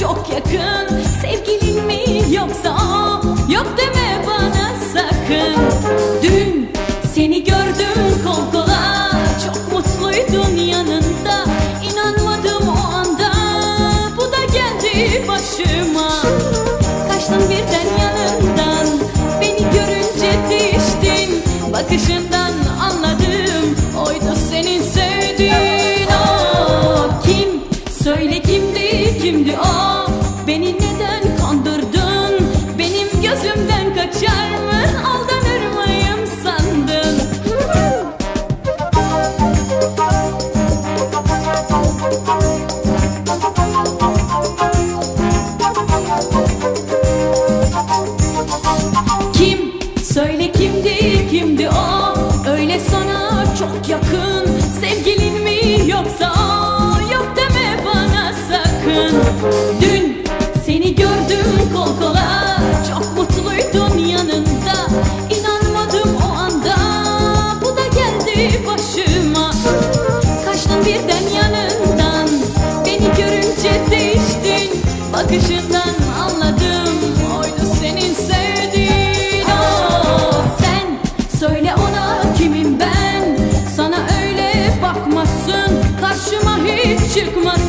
çok yakın. Sevgilin mi yoksa? O Yok deme bana sakın. Dün seni gördüm kol kola. Çok mutluydun yanında. İnanmadım o anda. Bu da geldi başıma. Kaçtım birden yanından Beni görünce değiştin Bakışından kimdi kimdi o? Öyle sana çok yakın. Sevgilin mi yoksa? O Yok deme bana sakın. Dün ben